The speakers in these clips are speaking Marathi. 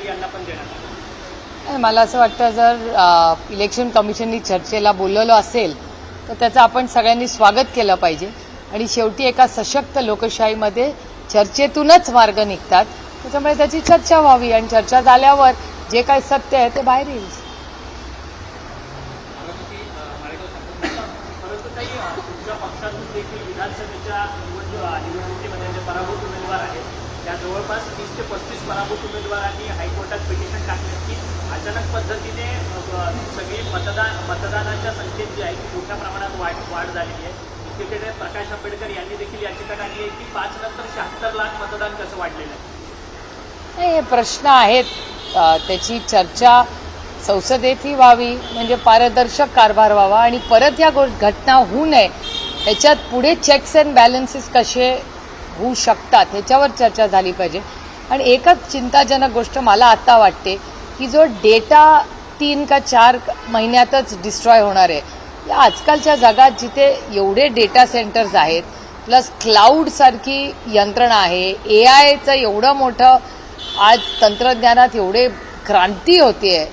यांना पण मला असं वाटतं जर इलेक्शन कमिशननी चर्चेला बोलवलं असेल तर त्याचं आपण सगळ्यांनी स्वागत केलं पाहिजे. आणि शेवटी एका सशक्त लोकशाहीमध्ये चर्चेतूनच मार्ग निघतात. त्याच्यामुळे त्याची चर्चा व्हावी. आणि चर्चा झाल्यावर जे काही सत्य आहे ते बाहेर येईल. पक्षातून देखील विधानसभेच्या निवडणुकीमध्ये जे पराभूत उमेदवार आहेत त्या जवळपास तीस ते पस्तीस पराभूत उमेदवारांनी हायकोर्टात पिटिशन टाकले की अचानक पद्धतीने सगळी मतदान मतदानाच्या संख्येत जी आहे ती मोठ्या प्रमाणात वाढ वाढ झालेली आहे. तिकडे प्रकाश आंबेडकर यांनी देखील याचिका टाकली आहे की पाच नंतर शहात्तर लाख मतदान कसं वाढलेलं आहे? नाही, हे प्रश्न आहेत. त्याची चर्चा संसदेतही व्हावी म्हणजे पारदर्शक कारभार व्हावा आणि परत या गो घटना होऊ नये. त्याच्यात पुढे चेक्स अँड बॅलन्सेस कसे होऊ शकतात ह्याच्यावर चर्चा झाली पाहिजे. आणि एकच चिंताजनक गोष्ट मला आत्ता वाटते की जो डेटा तीन का चार महिन्यातच डिस्ट्रॉय होणार आहे. या आजकालच्या जगात जिथे एवढे डेटा सेंटर्स आहेत प्लस क्लाउड सारखी यंत्रणा आहे ए आयचं एवढं मोठं आज तंत्रज्ञानात एवढे क्रांती होतीये.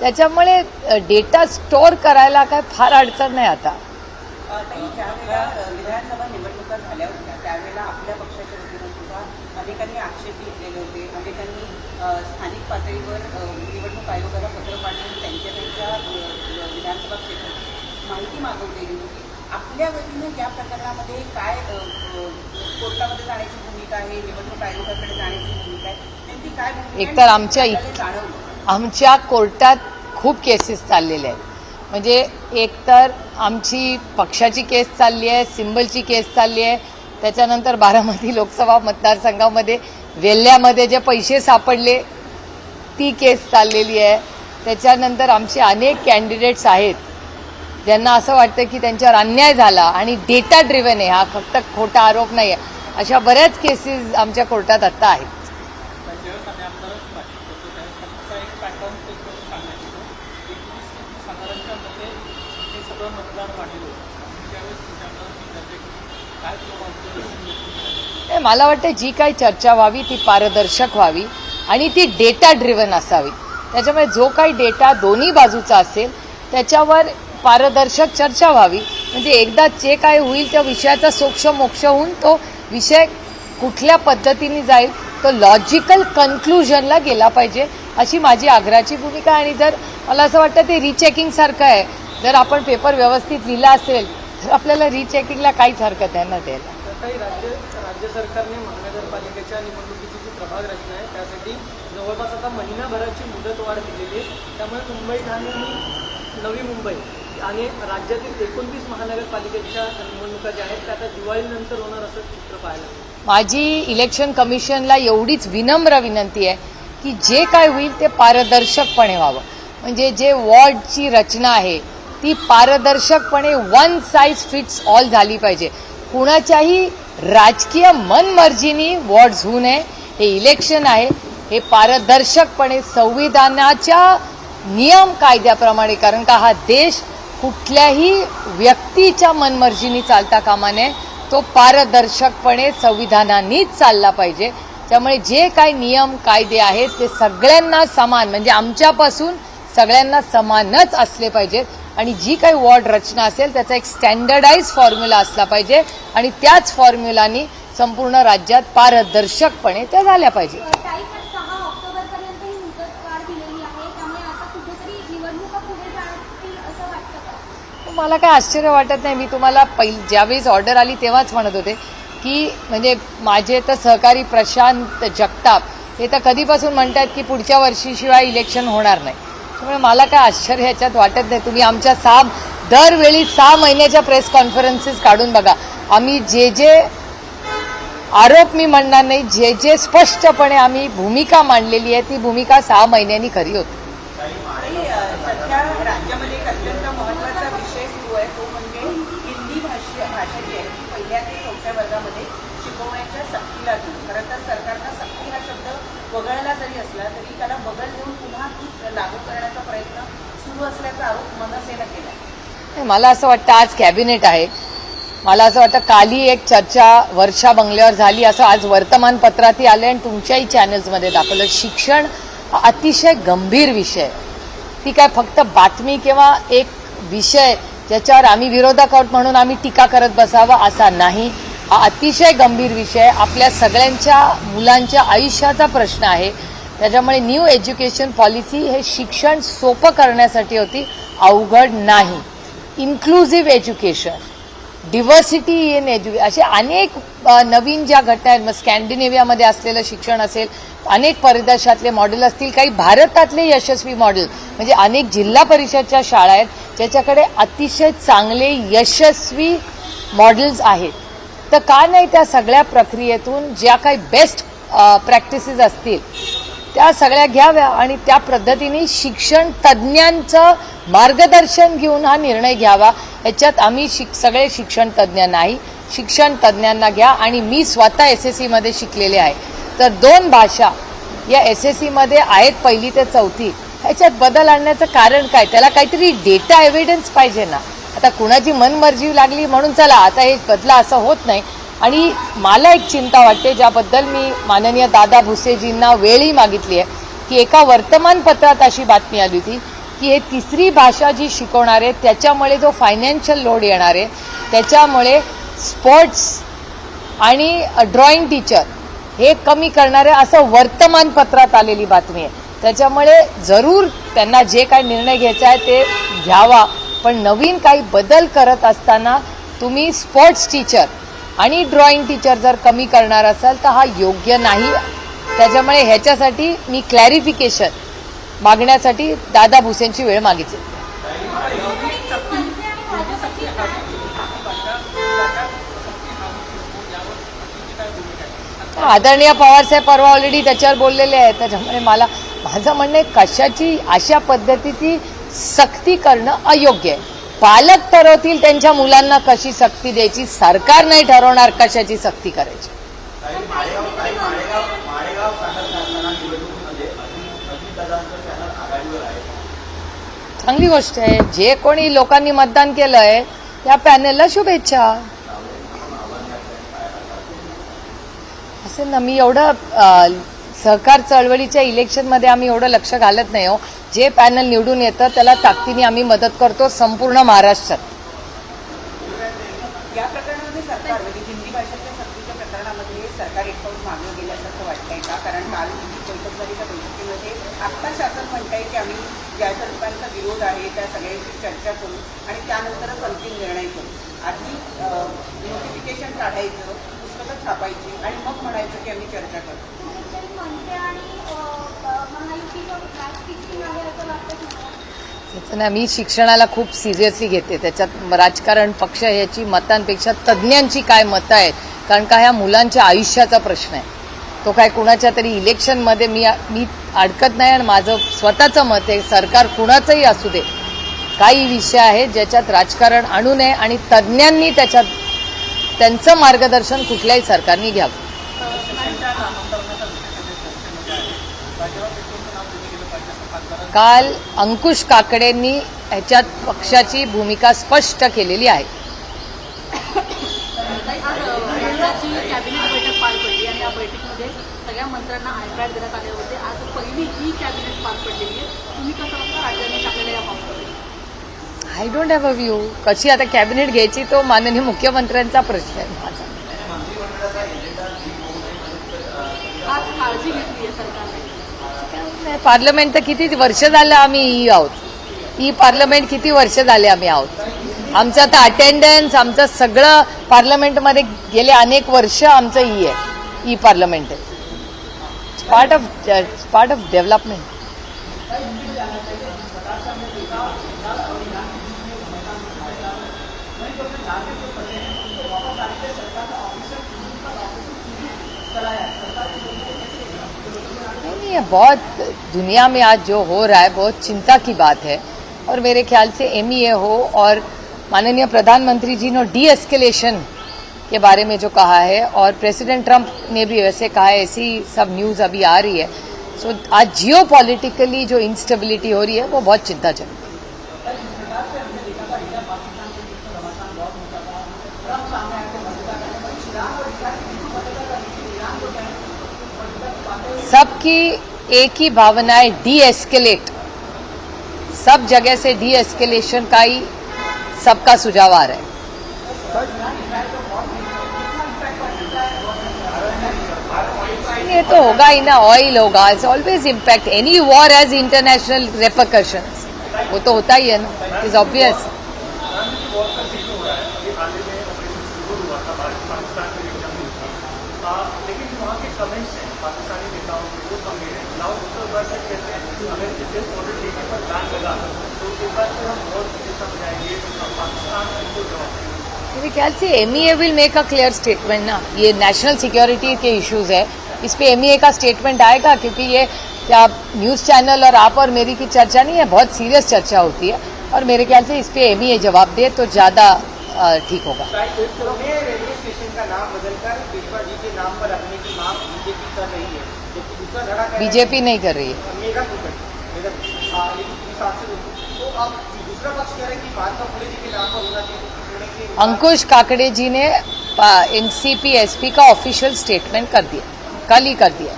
त्याच्यामुळे डेटा स्टोअर करायला काय फार अडचण नाही आता. त्यावेळेला आपल्या पक्षाच्या वतीनं सुद्धा अनेकांनी आक्षेप घेतलेले होते. अनेकांनी स्थानिक पातळीवर निवडणूक आयोगाला पत्र पाठवून त्यांच्या त्यांच्या विधानसभा क्षेत्राची माहिती मागवलेली होती. आपल्या वतीनं या प्रकरणामध्ये काय कोर्टामध्ये जाण्याची भूमिका आहे निवडणूक आयोगाकडे जाण्याची भूमिका आहे नेमकी काय? एकतर आमच्या आमच्या कोर्टात खूप केसेस चाललेल्या आहेत. म्हणजे एकतर आमची पक्षाची केस चालली आहे सिंबलची केस चालली आहे त्याच्यानंतर बारामती लोकसभा मतदारसंघामध्ये वेल्ह्यामध्ये जे पैसे सापडले ती केस चाललेली आहे. त्याच्यानंतर आमचे अनेक कॅन्डिडेट्स आहेत ज्यांना असं वाटतं की त्यांच्यावर अन्याय झाला आणि डेटा ड्रिव्हन आहे. हा फक्त खोटा आरोप नाही आहे अशा बऱ्याच केसेस आमच्या कोर्टात आत्ता आहेत ज्यावेळेस आम्ही आमदारच पाठवतो तो त्यावेळेस फक्त एक पॅटर्न ते करून सांगायचं होतं एकवीस ते साधारणच्या मध्ये हे सगळं मतदान वाढलेलं होतं त्यावेळेस तुमच्या आमदारांची चर्चा केली काय तुम्हाला ऑब्झर्वेशन तर मला वाटतं जी काही चर्चा व्हावी ती पारदर्शक व्हावी आणि ती डेटा ड्रिव्हन असावी. त्याच्यामुळे जो काही डेटा दोन्ही बाजूचा असेल त्याच्यावर पारदर्शक चर्चा व्हावी. म्हणजे एकदा जे काय होईल त्या विषयाचा सोक्ष मोक्ष होऊन तो विषय कुठल्या पद्धतीने जाईल तो लॉजिकल कन्क्लुजनला गेला पाहिजे अशी माझी आग्रहाची भूमिका. आणि जर मला असं वाटतं ते रिचेकिंगसारखं आहे जर आपण पेपर व्यवस्थित लिहिला असेल तर आपल्याला रिचेकिंगला काहीच हरकत आहे ना द्यायला काही राज्य राज्य सरकारने महानगरपालिकेच्या निवडणुकीची जी प्रभाग रचना आहे. त्यासाठी जवळपास आता महिनाभराची मुदतवाढ दिलेली आहे. त्यामुळे मुंबई ठाणे आणि नवी मुंबई आणि राज्यातील एकोणतीस महानगरपालिकेच्या निवडणुका ज्या आहेत त्या आता दिवाळीनंतर होणार असं चित्र पाहायला माझी इलेक्शन कमिशनला एवढीच विनम्र विनंती आहे की जे काय होईल ते पारदर्शकपणे व्हावं. म्हणजे जे वॉर्डची रचना आहे ती पारदर्शकपणे वन साईज फिट्स ऑल झाली पाहिजे. कुणाच्याही राजकीय मनमर्जीनी वॉर्ड्स होऊ नये. हे इलेक्शन आहे. हे पारदर्शकपणे संविधानाच्या नियम कायद्याप्रमाणे कारण का हा देश कुठल्याही व्यक्तीच्या मनमर्जीनी चालता कामा नये. तो पारदर्शकपणे संविधानानीच चालला पाहिजे. त्यामुळे जे काही नियम कायदे आहेत ते सगळ्यांना समान म्हणजे आमच्यापासून सगळ्यांना समानच असले पाहिजेत. आणि जी काही वॉर्ड रचना असेल त्याचा एक स्टँडर्डाइज फॉर्म्युला असला पाहिजे. आणि त्याच फॉर्म्युलानी संपूर्ण राज्यात पारदर्शकपणे त्या झाल्या पाहिजे. मला काय आश्चर्य वाटत नाही. मी तुम्हाला पहिल ज्यावेळेस ऑर्डर आली तेव्हाच म्हणत होते की म्हणजे माझे तर सहकारी प्रशांत जगताप हे तर कधीपासून म्हणतात की पुढच्या वर्षीशिवाय इलेक्शन होणार नाही. त्यामुळे मला काय आश्चर्य ह्याच्यात वाटत नाही. तुम्ही आमच्या सहा दरवेळी सहा महिन्याच्या प्रेस कॉन्फरन्सेस काढून बघा. आम्ही जे जे आरोप मी म्हणणार नाही जे जे स्पष्टपणे आम्ही भूमिका मांडलेली आहे ती भूमिका सहा महिन्यांनी खरी होती आणि अ, सध्या राज्यामध्ये एक अत्यंत महत्त्वाचा विषय सुरू आहे तो म्हणजे हिंदी भाषा भाषा जी आहे ती पहिल्या ते चौथ्या वर्गामध्ये शिकवण्याच्या सक्तीला घेऊन खरं तर सरकारनं सक्ती हा शब्द वगळला जरी असला तरी त्याला बगल देऊन पुन्हा लागू करण्याचा प्रयत्न सुरू असल्याचा आरोप मनसेनं केला मला असं वाटतं आज कॅबिनेट आहे. मला असं वाटतं काली एक चर्चा वर्षा बंगल्यावर झाली असं आज वर्तमानपत्रातही आलं आणि तुमच्याही चॅनल्समध्ये दाखवलं. शिक्षण हा अतिशय गंभीर विषय. आहे. ती काय फक्त बातमी किंवा एक विषय ज्याच्यावर आम्ही विरोधक आहोत म्हणून आम्ही टीका करत बसावा असा नाही. हा अतिशय गंभीर विषय आपल्या सगळ्यांच्या मुलांच्या आयुष्याचा प्रश्न आहे. त्याच्यामुळे न्यू एज्युकेशन पॉलिसी हे शिक्षण सोपं करण्यासाठी होती अवघड नाही. Inclusive education diversity in education असे अनेक नवीन ज्या घटना आहेत मग स्कॅन्डिनेव्हियामध्ये असलेलं शिक्षण असेल अनेक परदेशातले मॉडेल असतील काही भारतातले यशस्वी मॉडेल म्हणजे अनेक जिल्हा परिषदच्या शाळा आहेत ज्याच्याकडे अतिशय चांगले यशस्वी मॉडेल्स आहेत. तर का नाही त्या सगळ्या प्रक्रियेतून ज्या काही बेस्ट प्रॅक्टिसेस असतील त्या सगळ्या घ्याव्या आणि त्या पद्धतीने शिक्षण तज्ज्ञांचं मार्गदर्शन घेऊन हा निर्णय घ्यावा. याच्यात आम्ही शिक सगळे शिक्षण तज्ज्ञ नाही. शिक्षण तज्ज्ञांना घ्या आणि मी स्वतः एस एस सीमध्ये शिकलेले आहे. तर दोन भाषा या एस एस सीमध्ये आहेत पहिली ते चौथी. ह्याच्यात बदल आणण्याचं कारण काय? त्याला काहीतरी डेटा एव्हिडन्स पाहिजे ना. आता कुणाची मनमर्जी लागली म्हणून चला आता हे बदला असं होत नाही. आणि मला एक चिंता वाटते ज्याबद्दल मी माननीय दादा भुसेजींना वेळही मागितली आहे की एका वर्तमानपत्रात अशी बातमी आली होती की हे तिसरी भाषा जी शिकवणार आहे त्याच्यामुळे जो फायनान्शियल लोड येणार आहे त्याच्यामुळे स्पोर्ट्स आणि ड्रॉइंग टीचर हे कमी करणारे असं वर्तमानपत्रात आलेली बातमी आहे. त्याच्यामुळे जरूर त्यांना जे काही निर्णय घ्यायचा आहे ते घ्यावा. पण नवीन काही बदल करत असताना तुम्ही स्पोर्ट्स टीचर आणि ड्रॉइंग टीचर जर कमी करणार असाल तर हा योग्य नाही. त्याच्यामुळे ह्याच्यासाठी मी क्लॅरिफिकेशन मागण्यासाठी दादा भुसेंची वेळ मागितली. आदरणीय पवारसाहेब परवा ऑलरेडी त्याच्यावर बोललेले आहेत. त्याच्यामुळे मला माझं म्हणणं आहे कशाची अशा पद्धतीची सक्ती करणं अयोग्य आहे. पालक ठरवतील त्यांच्या मुलांना कशी सक्ती द्यायची सरकार नाही ठरवणार कशाची सक्ती करायची. चांगली गोष्ट आहे. जे कोणी लोकांनी मतदान केलंय त्या पॅनेलला शुभेच्छा. असेल ना मी एवढं सहकार चळवळीच्या इलेक्शनमध्ये आम्ही एवढं लक्ष घालत नाही हो. जे पॅनल निवडून येतं त्याला ताकदीने आम्ही मदत करतो संपूर्ण महाराष्ट्रात. म्हणजे कारण विरोध आहे त्या सगळ्यांची चर्चा करू आणि त्यानंतरच अंतिम निर्णय करू आधी नोटिफिकेशन काढायचं पुस्तकं छापायची आणि मग म्हणायचं की आम्ही चर्चा करतो त्याचं ना मी शिक्षणाला खूप सिरियसली घेते. त्याच्यात राजकारण पक्ष ह्याची मतांपेक्षा तज्ज्ञांची काय मतं आहेत? कारण का ह्या मुलांच्या आयुष्याचा प्रश्न आहे. तो काय कुणाच्या तरी इलेक्शनमध्ये मी मी अडकत नाही आणि माझं स्वतःचं मत आहे. सरकार कुणाचंही असू दे. काही विषय आहेत ज्याच्यात राजकारण आणू नये आणि तज्ज्ञांनी त्याच्यात त्यांचं मार्गदर्शन कुठल्याही सरकारने घ्यावं. काल अंकुश काकडेंनी ह्याच्यात पक्षाची भूमिका स्पष्ट केलेली आहे. आज मंत्र्यांची कॅबिनेट बैठक पार पडली आणि या बैठकीमध्ये सगळ्या मंत्र्यांना आयपॅड देण्यात आले होते आज पहिली ही कॅबिनेट पार पडलेली आहे तुम्ही कसं बघता राज्यांनी टाकलेल्या या पावसामध्ये I don't have a view कशी आता कॅबिनेट घ्यायची तो माननीय मुख्यमंत्र्यांचा प्रश्न आहे माझा आज काळजी घेतली आहे सरकारने नाही, पार्लमेंट तर किती वर्ष झालं आम्ही ई आहोत. ई पार्लमेंट किती वर्ष झाले आम्ही आहोत. आमचं आता अटेंडन्स आमचं सगळं पार्लमेंटमध्ये गेले अनेक वर्ष आमचं ई आहे ई पार्लमेंट आहे. Part of part of development ये बहुत दुनिया में आज जो हो रहा है, बहुत चिंता की बात है। और मेरे ख्याल से एम हो और माननीय प्रधानमंत्री जी ने डी एस्केलेशन के बारे में जो कहा है और प्रेसिडेंट ट्रंप ने भी वैसे कहा है, ऐसी सब न्यूज़ अभी आ रही है। सो आज जियो पॉलिटिकली जो इंस्टेबिलिटी हो रही है, वो बहुत चिंताजनक है। सबकी एक ही भावना है डी एस्केलेट सब जगह से डी एस्केलेशन का ही सबका सुझाव आ रहा है। ये तो होगा ही ना ऑयल होगा it's always impact any war has international repercussion वो तो होता ही है ना इज़ ऑब्वियस लेकिन वहाँ के पाकिस्तानी नेताओं के गंभीर हैं। लाओ उत्तर बार से कहते हैं अगर जिस ऑर्डर टीके पर बैन लगा तो एक बार फिर हम और दिशा में जाएँगे तो पाकिस्तान को जवाब मेरे ख्याल से MEA will make a clear statement ना। ये नेशनल सिक्योरिटी के इश्यूज़ है। इस पे एमईए का स्टेटमेंट आएगा क्योंकि ये क्या न्यूज़ चैनल और आप और मेरी की चर्चा नहीं है बहुत सीरियस चर्चा होती है। और मेरे ख्याल से इस पे एमईए जवाब दे तो ज़्यादा ठीक होगा। रेलवे स्टेशन का नाम बदलकर के नाम पर रखने बीजेपी कर रही है। जबकि दूसरा धड़ा कह रहा बीजेपी नहीं कर रही है। हाँ, तो अब दूसरा पक्ष कह रहे हैं कि महात्मा फुले जी के नाम पर होना चाहिए तो अंकुश काकड़े जी ने एनसीपी एसपी का ऑफिशियल स्टेटमेंट कर दिया। कल ही कर दिया।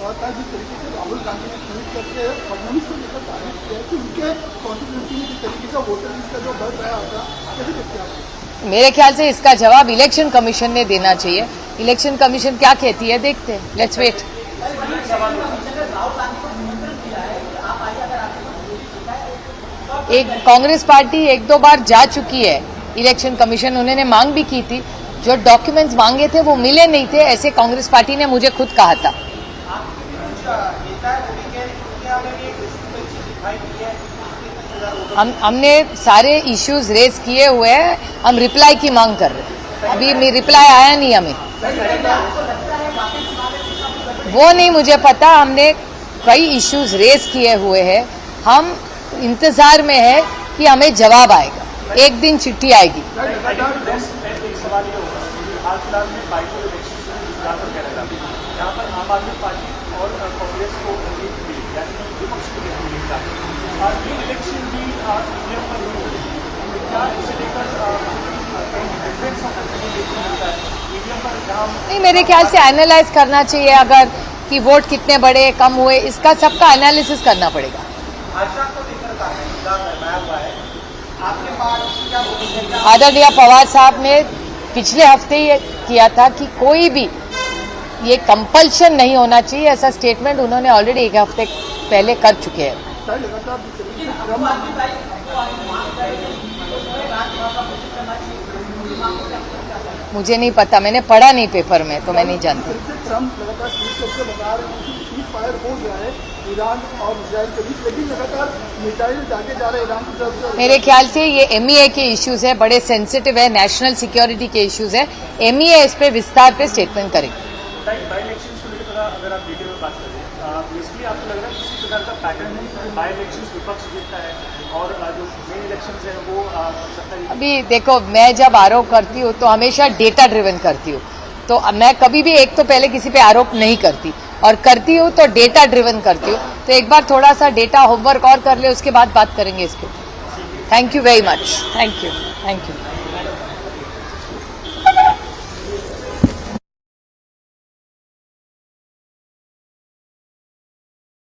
और कल जिस तरीके से राहुल गांधी ने ट्वीट करके फडणवीस को लेकर तारीफ़ किया कि उनके कॉन्स्टिट्यूंसी में जिस तरीके का वोटर लिस्ट का जो बढ़ रहा था कैसे देखते हैं आप? मेरे ख्याल से इसका जवाब इलेक्शन कमीशन ने देना चाहिए। इलेक्शन कमीशन क्या कहती है? देखते हैं। लेट्स वेट एक कांग्रेस पार्टी एक दो बार जा चुकी है। इलेक्शन कमीशन उन्होंने मांग भी की थी। जो डॉक्यूमेंट्स मांगे थे वो मिले नहीं थे, ऐसे कांग्रेस पार्टी ने मुझे खुद कहा था। हम, हमने सारे इश्यूज़ रेज किए हुए हैं। हम रिप्लाई की मांग कर रहे हैं। अभी रिप्लाई आया नहीं हमें। वो नहीं मुझे पता, हमने कई इश्यूज़ रेज किए हुए हैं। हम इंतज़ार में है कि हमें जवाब आएगा। एक दिन चिट्ठी आएगी। और कांग्रेस कि विपक्ष नहीं, मेरे ख्याल से एनालाइज करना चाहिए अगर कि वोट कितने बड़े, कम हुए, इसका सबका एनालिसिस करना पड़ेगा। आदरणीय पवार साहब ने पिछले हफ़्ते ये किया था कि कोई भी, ये कंपल्शन नहीं होना चाहिए, ऐसा स्टेटमेंट उन्होंने ऑलरेडी एक हफ़्ते पहले कर चुके हैं। मुझे नहीं पता, मैंने पढ़ा नहीं पेपर में तो मैं नहीं जानती। हैं ईरान और इसराइल के बीच लगातार मिसाइल दागे जा रहे ईरान की तरफ़ मेरे ख्याल से ये एमईए के इश्यूज़ है बड़े सेंसिटिव है नेशनल सिक्योरिटी के इश्यूज़ है एमईए इस पे विस्तार पे स्टेटमेंट करेगी आपको लग रहा है प्रकार का पैटर्न है बाई इलेक्शन विपक्ष जीतता है और जो मेन इलेक्शन है वो सत्ता अभी देखो मैं जब आरोप करती हूँ तो हमेशा डेटा ड्रिवन करती हूँ। तो मैं कभी भी एक तो पहले किसी पे आरोप नहीं करती और करती हूँ तो डेटा ड्रिवन करती हूँ। तो एक बार थोड़ा सा डेटा होमवर्क और कर ले उसके बाद बात करेंगे इस पे thank you very much thank you thank you